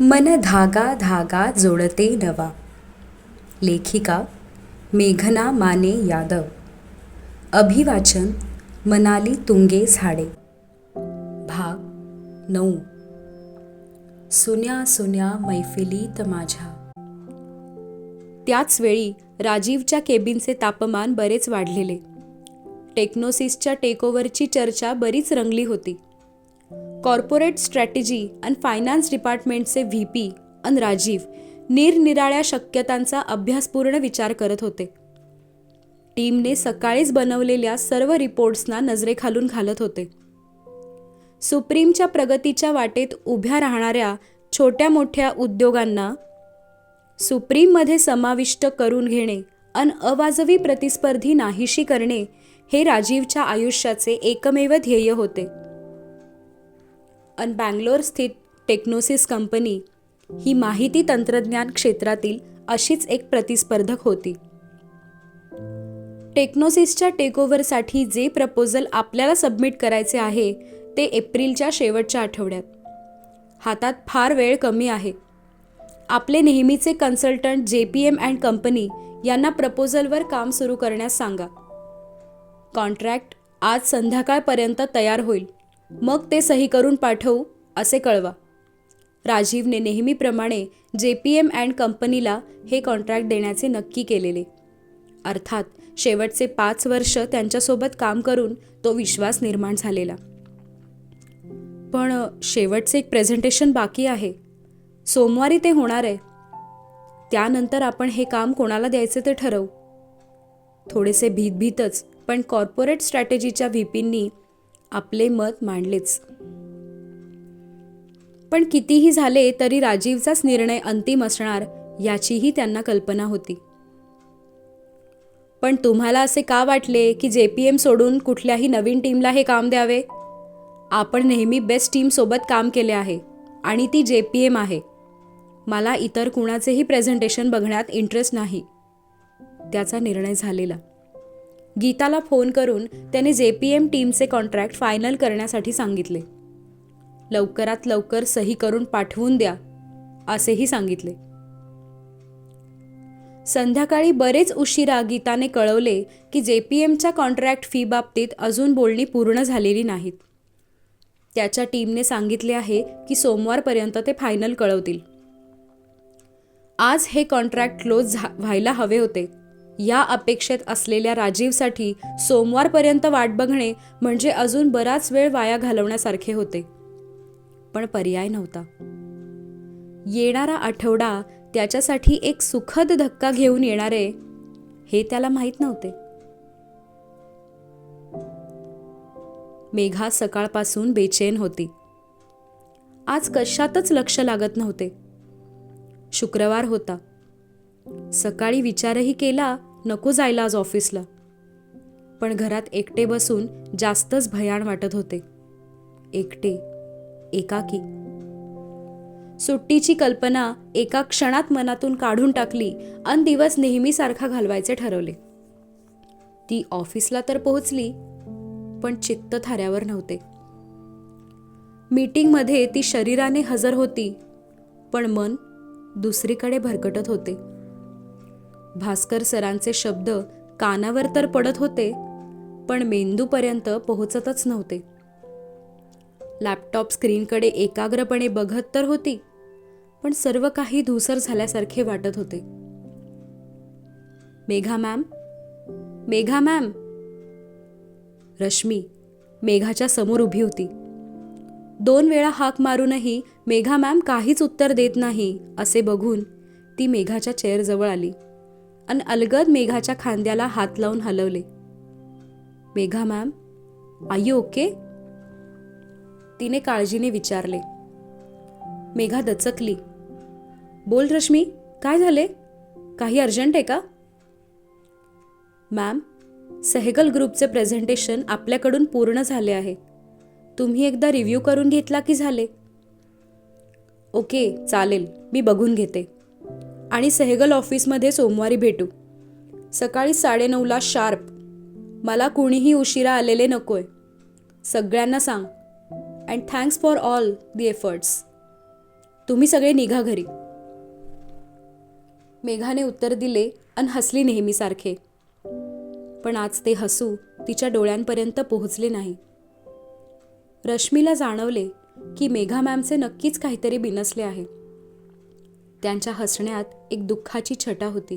मन धागा धागा जोडते नवा. लेखिका मेघना माने यादव. अभिवाचन मनाली तुंगे झाडे. भाग नऊ. सुन्या सुन्या मैफिलीत माझ्या. त्याच वेळी राजीवच्या केबिनचे तापमान बरेच वाढलेले. टेक्नोसिसच्या टेकओव्हरची चर्चा बरीच रंगली होती. कॉर्पोरेट स्ट्रॅटेजी अँड फायनान्स डिपार्टमेंटचे व्ही पी अन राजीव निरनिराळ्या शक्यतांचा अभ्यासपूर्ण विचार करत होते. टीमने सकाळीच बनवलेल्या सर्व रिपोर्ट्सना नजरेखालून घालत होते. सुप्रीमच्या प्रगतीच्या वाटेत उभ्या राहणाऱ्या छोट्या मोठ्या उद्योगांना सुप्रीममध्ये समाविष्ट करून घेणे अन अवाजवी प्रतिस्पर्धी नाहीशी करणे हे राजीवच्या आयुष्याचे एकमेव ध्येय होते. अन बँगलोर स्थित टेक्नोसिस कंपनी ही माहिती तंत्रज्ञान क्षेत्रातील अशीच एक प्रतिस्पर्धक होती. टेक्नोसिसच्या टेकओव्हरसाठी जे प्रपोजल आपल्याला सबमिट करायचे आहे ते एप्रिलच्या शेवटच्या आठवड्यात. हातात फार वेळ कमी आहे. आपले नेहमीचे कन्सल्टंट जे पी एम अँड कंपनी यांना प्रपोजलवर काम सुरू करण्यास सांगा. कॉन्ट्रॅक्ट आज संध्याकाळपर्यंत तयार होईल. मग ते सही करून पाठवू असे कळवा. राजीवने नेहमीप्रमाणे जे पी एम अँड कंपनीला हे कॉन्ट्रॅक्ट देण्याचे नक्की केलेले. अर्थात शेवटचे पाच वर्ष त्यांच्यासोबत काम करून तो विश्वास निर्माण झालेला. पण शेवटचे एक प्रेझेंटेशन बाकी आहे. सोमवारी ते होणार आहे. त्यानंतर आपण हे काम कोणाला द्यायचे ते ठरवू. थोडेसे भीत भीतच पण कॉर्पोरेट स्ट्रॅटेजीच्या व्हीपींनी आपले मत मांडलेच. पण कितीही झाले तरी राजीवचाच निर्णय अंतिम असणार याचीही त्यांना कल्पना होती. पण तुम्हाला असे का वाटले की जे पी एम सोडून कुठल्याही नवीन टीमला हे काम द्यावे? आपण नेहमी बेस्ट टीमसोबत काम केले आहे आणि ती जे पी एम आहे. मला इतर कुणाचेही प्रेझेंटेशन बघण्यात इंटरेस्ट नाही. त्याचा निर्णय झालेला. गीताला फोन करून त्याने जे पी एम टीमचे कॉन्ट्रॅक्ट फायनल करण्यासाठी सांगितले. लवकरात लवकर सही करून पाठवून द्या असेही सांगितले. संध्याकाळी बरेच उशिरा गीताने कळवले की जे पी एमच्या कॉन्ट्रॅक्ट फी बाबतीत अजून बोलणी पूर्ण झालेली नाहीत. त्याच्या टीमने सांगितले आहे की सोमवारपर्यंत ते फायनल कळवतील. आज हे कॉन्ट्रॅक्ट क्लोज झा व्हायला हवे होते. या अपेक्षेत असलेल्या राजीवसाठी सोमवारपर्यंत वाट बघणे म्हणजे अजून बराच वेळ वाया घालवण्यासारखे होते. पण पर्याय नव्हता. येणारा आठवडा त्याच्यासाठी एक सुखद धक्का घेऊन येणारे हे त्याला माहीत नव्हते. मेघा सकाळपासून बेचैन होती. आज कशातच लक्ष लागत नव्हते. शुक्रवार होता. सकाळी विचारही केला नको जायला आज ऑफिसला. पण घरात एकटे बसून जास्तच भयाण वाटत होते. एकटे एकाकी. सुट्टीची कल्पना एका क्षणात मनातून काढून टाकली अन दिवस नेहमीसारखा घालवायचे ठरवले. ती ऑफिसला तर पोहोचली पण चित्त थाऱ्यावर नव्हते. मीटिंगमध्ये ती शरीराने हजर होती पण मन दुसरीकडे भरकटत होते. भास्कर सरांचे शब्द कानावर तर पडत होते पण मेंदूपर्यंत पोहोचतच नव्हते. लॅपटॉप स्क्रीनकडे एकाग्रपणे बघत तर होती पण सर्व काही धूसर झाल्यासारखे वाटत होते. मेघा मॅम? मेघा मॅम? रश्मी मेघाच्या समोर उभी होती. दोन वेळा हाक मारूनही मेघा मॅम काहीच उत्तर देत नाही असे बघून ती मेघाच्या चेअरजवळ आली. आणि अलगद मेघाच्या खांद्याला हात लावून हलवले. Megha ma'am I okay? तिने काळजीने विचारले. मेघा दचकली. बोल रश्मी काय झाले? काही अर्जंट आहे का? मॅम सेहगल ग्रुपचे प्रेझेंटेशन आपल्याकडून पूर्ण झाले आहे. तुम्ही एकदा रिव्ह्यू करून घेतला की झाले? ओके चालेल मी बघून घेते. आणि सेहगल ऑफिसमध्ये सोमवारी भेटू. सकाळी साडेनऊला शार्प. मला कुणीही उशिरा आलेले नकोय. सगळ्यांना सांग. And thanks for all the efforts तुम्ही सगळे निघा घरी. मेघाने उत्तर दिले आणि हसली नेहमीसारखे. पण आज ते हसू तिच्या डोळ्यांपर्यंत पोहोचले नाही. रश्मीला जाणवले की मेघा मॅमचे नक्कीच काहीतरी बिनसले आहे. त्यांच्या हसण्यात एक दुःखाची छटा होती.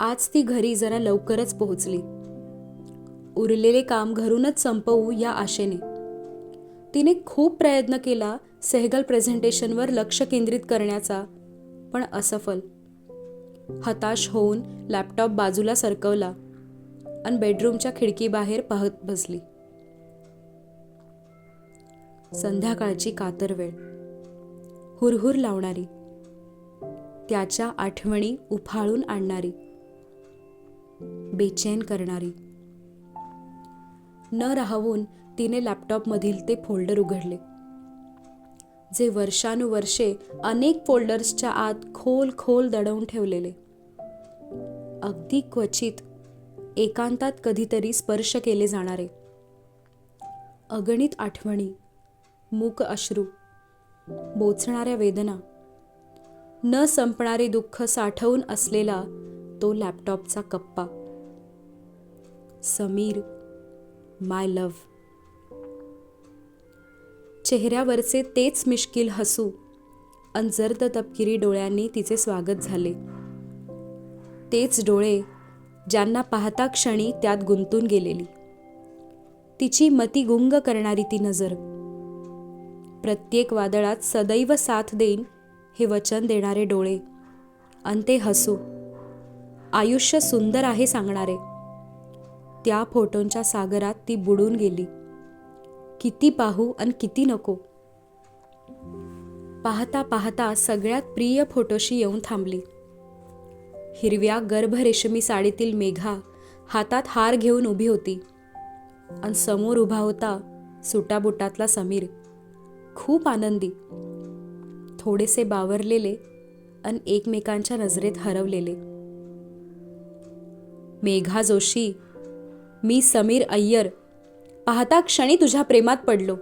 आज ती घरी जरा लवकरच पोहोचली. उरलेले काम घरूनच संपवू या आशेने. तिने खूप प्रयत्न केला सेहगल प्रेझेंटेशनवर लक्ष केंद्रित करण्याचा पण असफल. हताश होऊन लॅपटॉप बाजूला सरकवला आणि बेडरूमच्या खिडकीबाहेर पाहत बसली. संध्याकाळची कातर वेळ हुरहुर लावणारी. त्याच्या आठवणी उफाळून आणणारी. बेचैन करणारी. न राहवून तिने लॅपटॉपमधील ते फोल्डर उघडले. जे वर्षानुवर्षे अनेक फोल्डर्सच्या आत खोल खोल दडवून ठेवलेले. अगदी क्वचित एकांतात कधीतरी स्पर्श केले जाणारे. अगणित आठवणी मूक अश्रू. बोचणाऱ्या वेदना. न संपणारे दुःख साठवून असलेला तो लॅपटॉपचा कप्पा. समीर माय लव्ह चेहऱ्यावरचे तेच मिश्किल हसू अंजर्द तपकिरी डोळ्यांनी तिचे स्वागत झाले. तेच डोळे ज्यांना पाहता क्षणी त्यात गुंतून गेलेली. तिची मती गुंग करणारी ती नजर. प्रत्येक वादळात सदैव साथ देईन हे वचन देणारे डोळे. अन ते हसू. आयुष्य सुंदर आहे सांगणारे. त्या फोटोंच्या सागरात ती बुडून गेली. किती पाहू आणि किती नको. पाहता पाहता सगळ्यात प्रिय फोटोशी येऊन थांबली. हिरव्या गर्भरेशमी साडीतील मेघा हातात हार घेऊन उभी होती. आणि समोर उभा होता सुटाबुटातला समीर. खूप आनंदी. थोडेसे बावरलेले आणि एकमेकांच्या नजरेत हरवलेले. मेघा जोशी मी समीर अय्यर पाहता क्षणी तुझ्या प्रेमात पडलो.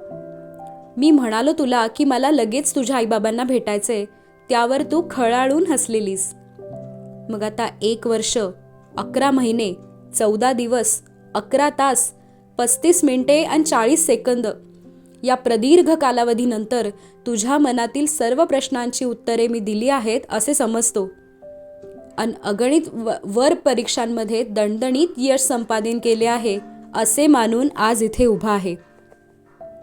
मी म्हणालो तुला की मला लगेच तुझ्या आईबाबांना भेटायचे त्यावर तू खळाळून हसलेलीस. मग आता एक वर्ष अकरा महिने चौदा दिवस अकरा तास पस्तीस मिनिटे आणि चाळीस सेकंद या प्रदीर्घ कालावधीनंतर तुझ्या मनातील सर्व प्रश्नांची उत्तरे मी दिली आहेत असे समजतो. अन अगणित व वर परीक्षांमध्ये दणदणीत यश संपादन केले आहे असे मानून आज इथे उभा आहे.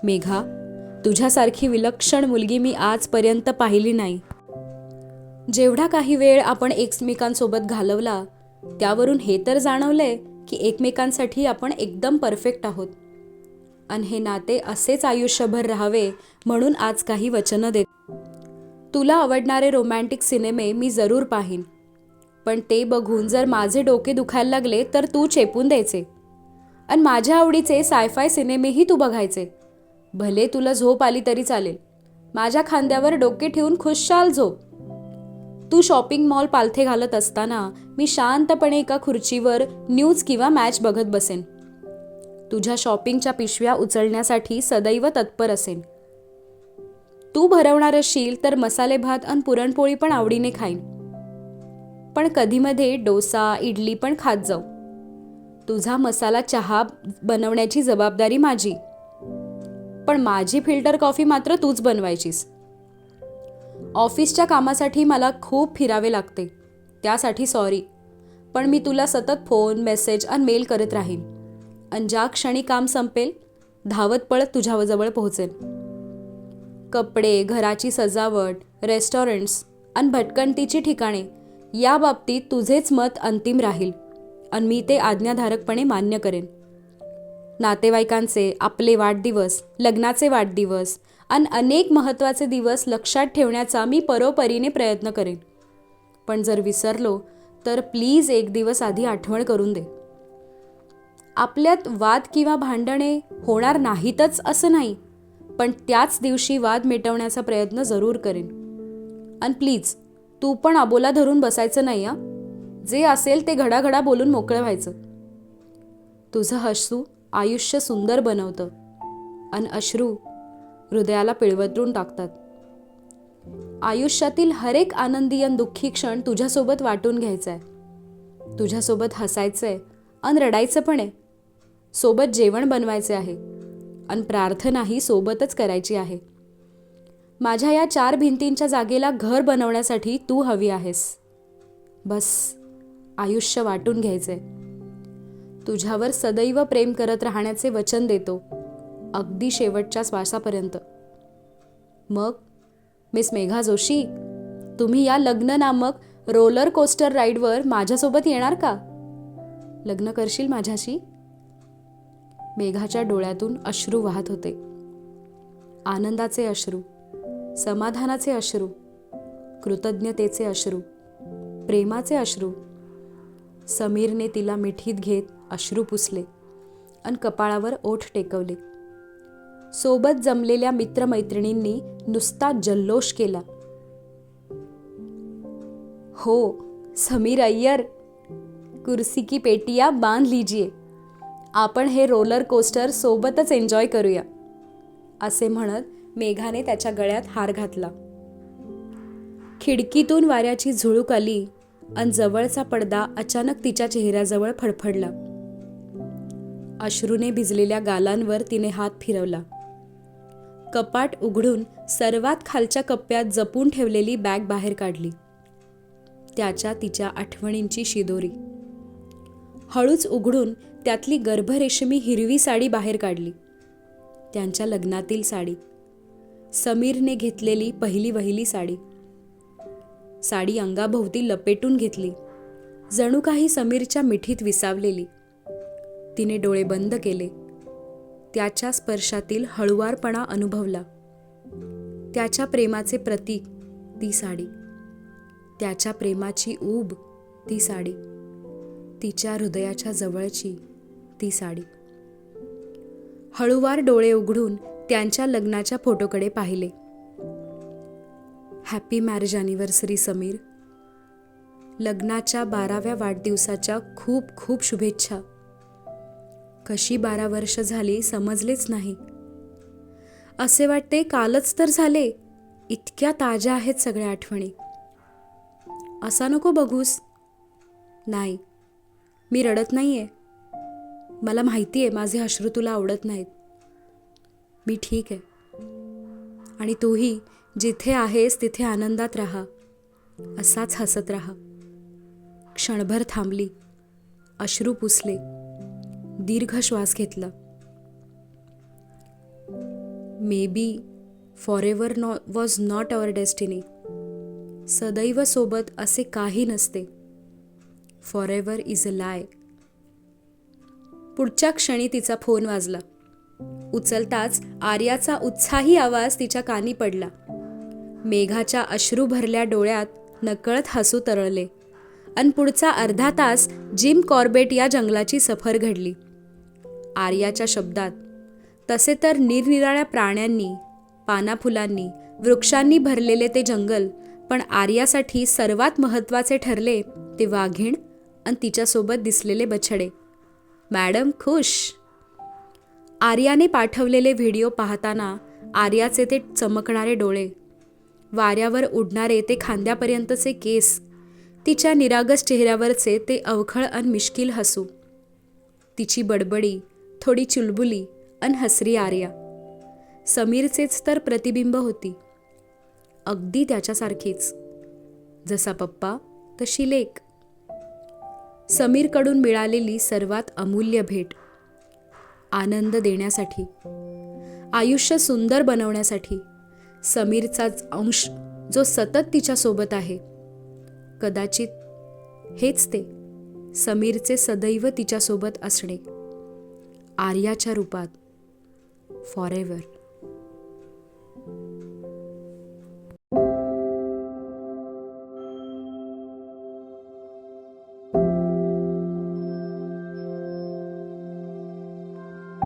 मेघा तुझ्यासारखी विलक्षण मुलगी मी आजपर्यंत पाहिली नाही. जेवढा काही वेळ आपण एकमेकांसोबत घालवला त्यावरून हे तर जाणवलंय की एकमेकांसाठी आपण एकदम परफेक्ट आहोत. आणि हे नाते असेच आयुष्यभर राहावे म्हणून आज काही वचनं देत तुला आवडणारे रोमॅन्टिक सिनेमे मी जरूर पाहीन. पण ते बघून जर माझे डोके दुखायला लागले तर तू चेपून द्यायचे. आणि माझ्या आवडीचे सायफाय सिनेमेही तू बघायचे. भले तुला झोप आली तरी चालेल. माझ्या खांद्यावर डोके ठेवून खुशाल झोप. तू शॉपिंग मॉल पालथे घालत असताना मी शांतपणे एका खुर्चीवर न्यूज किंवा मॅच बघत बसेन. तुझ्या शॉपिंगच्या पिशव्या उचलण्यासाठी सदैव तत्पर असेन. तू भरवणार असशील तर मसाले भात आणि पुरणपोळी पण आवडीने खाईन. पण कधीमध्ये डोसा इडली पण खात जाऊ. तुझा मसाला चहा बनवण्याची जबाबदारी माझी. पण माझी फिल्टर कॉफी मात्र तूच बनवायचीस. ऑफिसच्या कामासाठी मला खूप फिरावे लागते. त्यासाठी सॉरी. पण मी तुला सतत फोन मेसेज आणि मेल करत राहीन. आणि ज्या क्षणी काम संपेल धावत पळत तुझ्याजवळ पोहोचेल. कपडे घराची सजावट रेस्टॉरंट्स आणि भटकंतीची ठिकाणे या बाबतीत तुझेच मत अंतिम राहील आणि मी ते आज्ञाधारकपणे मान्य करेन. नातेवाईकांचे आपले वाढदिवस लग्नाचे वाढदिवस आणि अनेक महत्त्वाचे दिवस लक्षात ठेवण्याचा मी परोपरीने प्रयत्न करेन. पण जर विसरलो तर प्लीज एक दिवस आधी आठवण करून दे. आपल्यात वाद किंवा भांडणे होणार नाहीतच असं नाही पण त्याच दिवशी वाद मिटवण्याचा प्रयत्न जरूर करेन. आणि प्लीज तू पण अबोला धरून बसायचं नाही या जे असेल ते घडाघडा बोलून मोकळं व्हायचं. तुझं हसू आयुष्य सुंदर बनवतं. आणि अश्रू हृदयाला पिळवतरून टाकतात. आयुष्यातील हरेक आनंदी आणि दुःखी क्षण तुझ्यासोबत वाटून घ्यायचा आहे तुझ्यासोबत हसायचं आहे आणि रडायचं पण आहे. सोबत जेवण बनवायचे आहे. आणि प्रार्थनाही सोबतच करायची आहे. माझ्या या चार भिंतींच्या जागेला घर बनवण्यासाठी तू हवी आहेस. बस आयुष्य वाटून घ्यायचंय. तुझ्यावर सदैव प्रेम करत राहण्याचे वचन देतो अगदी शेवटच्या श्वासापर्यंत. मग मिस मेघा जोशी तुम्ही या लग्न नामक रोलर कोस्टर राईडवर माझ्यासोबत येणार का? लग्न करशील माझ्याशी? मेघाच्या डोळ्यातून अश्रू वाहत होते. आनंदाचे अश्रू समाधानाचे अश्रू कृतज्ञतेचे अश्रू प्रेमाचे अश्रू. समीरने तिला मिठीत घेत अश्रू पुसले आणि कपाळावर ओठ टेकवले. सोबत जमलेल्या मित्रमैत्रिणींनी नुसता जल्लोष केला. हो समीर अय्यर कुर्सी की पेटिया बांध लीजिए. आपण हे रोलर कोस्टर सोबतच एन्जॉय करूया असे म्हणत मेघाने त्याच्या गळ्यात हार घातला. खिडकीतून वाऱ्याची झुळूक आली आणि जवळचा पडदा अचानक तिच्या चेहऱ्याजवळ फडफडला. अश्रूने भिजलेल्या गालांवर तिने हात फिरवला. कपाट उघडून सर्वात खालच्या कप्प्यात जपून ठेवलेली बॅग बाहेर काढली. त्याच्या तिच्या आठवणींची शिदोरी. हळूच उघडून त्यातली गर्भरेशमी हिरवी साडी बाहेर काढली. त्यांच्या लग्नातील साडी. समीरने घेतलेली पहिली वहिली साडी. साडी अंगाभोवती लपेटून घेतली. जणू काही समीरच्या मिठीत विसावलेली. तिने डोळे बंद केले. त्याच्या स्पर्शातील हळुवारपणा अनुभवला. त्याच्या प्रेमाचे प्रतीक ती साडी. त्याच्या प्रेमाची ऊब ती साडी. तिच्या हृदयाच्या जवळची. ती साडी. हळूवार डोळे उघडून त्यांच्या लग्नाच्या फोटोकडे पाहिले. Happy marriage anniversary Sameer. लग्नाच्या बाराव्या वाढदिवसाच्या खूप खूप शुभेच्छा. कशी बारा वर्ष झाली समजलेच नाही. असे वाटते कालच तर झाले. इतक्या ताज्या आहेत सगळ्या आठवणी. असा नको बघूस. नाही मी रडत नाही आहे मला माहिती आहे माझे अश्रू तुला आवडत नाहीत. मी ठीक आहे. आणि तूही जिथे आहेस तिथे आनंदात राहा. असाच हसत राहा. क्षणभर थांबली. अश्रू पुसले. दीर्घ श्वास घेतला. Maybe forever no was not our destiny सदैव सोबत असे काही नसते. Forever is a lie पुढच्या क्षणी तिचा फोन वाजला. उचलताच आर्याचा उत्साही आवाज तिच्या कानी पडला. मेघाच्या अश्रू भरल्या डोळ्यात नकळत हसू तरळले. अन पुढचा अर्धा तास जिम कॉर्बेट या जंगलाची सफर घडली. आर्याच्या शब्दात तसे तर निरनिराळ्या प्राण्यांनी पानाफुलांनी वृक्षांनी भरलेले ते जंगल पण आर्यासाठी सर्वात महत्त्वाचे ठरले ते वाघीण आणि तिच्यासोबत दिसलेले बछडे. मॅडम खुश. आर्याने पाठवलेले व्हिडिओ पाहताना आर्याचे ते चमकणारे डोळे. वाऱ्यावर उडणारे ते खांद्यापर्यंतचे केस. तिच्या निरागस चेहऱ्यावरचे ते अवखळ अन मिश्किल हसू. तिची बडबडी थोडी चुलबुली अन हसरी आर्या. समीरचेच तर प्रतिबिंब होती. अगदी त्याच्यासारखीच. जसा पप्पा तशी लेक. समीरकडून मिळालेली सर्वात अमूल्य भेट. आनंद देण्यासाठी आयुष्य सुंदर बनवण्यासाठी समीरचाच अंश जो सतत तिच्यासोबत आहे कदाचित हेच ते समीरचे सदैव तिच्यासोबत असणे. आर्याच्या रूपात फॉर एव्हर